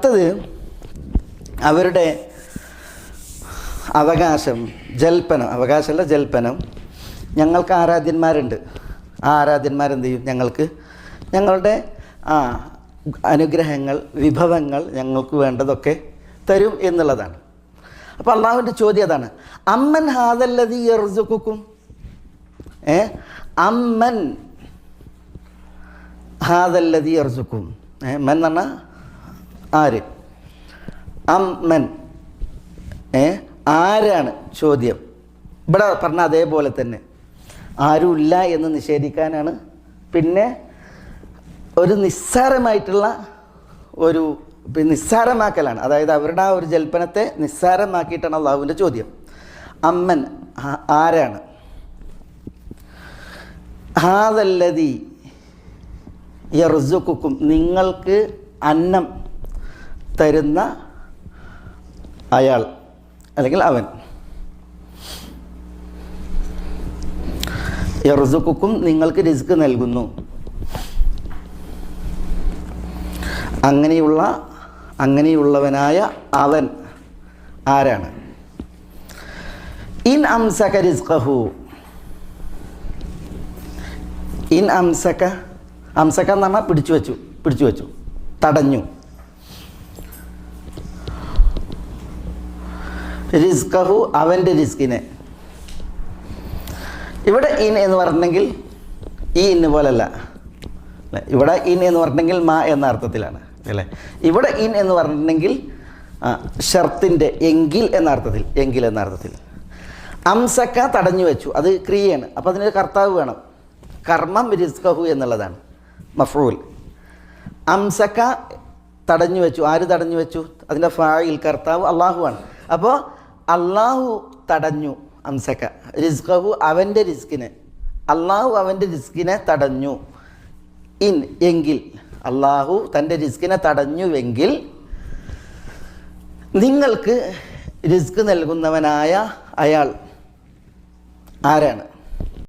അടുത്തത് അവരുടെ അവകാശം ജൽപ്പനം. അവകാശമല്ല ജൽപ്പനം. ഞങ്ങൾക്ക് ആരാധ്യന്മാരുണ്ട്. ആ ആരാധ്യന്മാരെന്ത് ചെയ്യും ഞങ്ങൾക്ക്? ഞങ്ങളുടെ ആ അനുഗ്രഹങ്ങൾ വിഭവങ്ങൾ ഞങ്ങൾക്ക് വേണ്ടതൊക്കെ തരും എന്നുള്ളതാണ്. അപ്പോൾ അള്ളാഹുവിന്റെ ചോദ്യം അതാണ്. അമ്മൻ ഹാദല്ലതി എർസുക്കും ഏ? അമ്മൻ ഹാദല്ലതി എർസുക്കും ഏ? പറഞ്ഞാൽ ആര്? അമ്മൻ. ഏ? ആരാണ് ചോദ്യം? ഇവിടെ പറഞ്ഞ അതേപോലെ തന്നെ. ആരുമില്ല എന്ന് നിഷേധിക്കാനാണ്. പിന്നെ ഒരു നിസ്സാരമായിട്ടുള്ള ഒരു നിസ്സാരമാക്കലാണ്. അതായത് അവരുടെ ആ ഒരു ജൽപ്പനത്തെ നിസ്സാരമാക്കിയിട്ടാണ് അള്ളാഹുവിന്റെ ചോദ്യം. അമ്മൻ ആരാണ്? ഹാദല്ലതി യർസുക്കും നിങ്ങൾക്ക് അന്നം തരുന്ന അയാൾ അല്ലെങ്കിൽ അവൻ. യർസുക്കും നിങ്ങൾക്ക് റിസ്ക് നൽകുന്നു. അങ്ങനെയുള്ള അങ്ങനെയുള്ളവനായ അവൻ ആരാണ്? ഇൻ അംസക റിസ്കഹു ഇൻ അംസക അംസക എന്ന് പറഞ്ഞാൽ പിടിച്ചു വെച്ചു പിടിച്ചു വെച്ചു തടഞ്ഞു. റിസ്കഹു അവന്റെ റിസ്കിനെ. ഇവിടെ ഇൻ എന്ന് പറഞ്ഞെങ്കിൽ ഈ ഇന്ന് പോലല്ല. ഇവിടെ ഇൻ എന്ന് പറഞ്ഞെങ്കിൽ മാ എന്ന അർത്ഥത്തിലാണ് അല്ലേ? ഇവിടെ ഇൻ എന്ന് പറഞ്ഞിട്ടുണ്ടെങ്കിൽ ഷർത്തിന്റെ എങ്കിൽ എന്ന അർത്ഥത്തിൽ എങ്കിൽ എന്ന അർത്ഥത്തിൽ. അംസക്ക തടഞ്ഞു വെച്ചു അത് ക്രിയയാണ്. അപ്പോൾ അതിനൊരു കർത്താവ് വേണം. കർമ്മം റിസ്കഹു എന്നുള്ളതാണ് മഫ്രൂൽ അംസക്ക തടഞ്ഞു വെച്ചു ആര് തടഞ്ഞു വെച്ചു? അതിന്റെ ഫായിൽ കർത്താവ് അള്ളാഹുവാണ്. അപ്പോൾ അള്ളാഹു തടഞ്ഞു അംസക്ക. റിസ്ഖഹു അവന്റെ റിസ്കിനെ. അള്ളാഹു അവന്റെ റിസ്കിനെ തടഞ്ഞു. ഇൻ എങ്കിൽ. അള്ളാഹു തന്റെ റിസ്കിനെ തടഞ്ഞുവെങ്കിൽ നിങ്ങൾക്ക് റിസ്ക് നൽകുന്നവനായ അയാൾ ആരാണ്?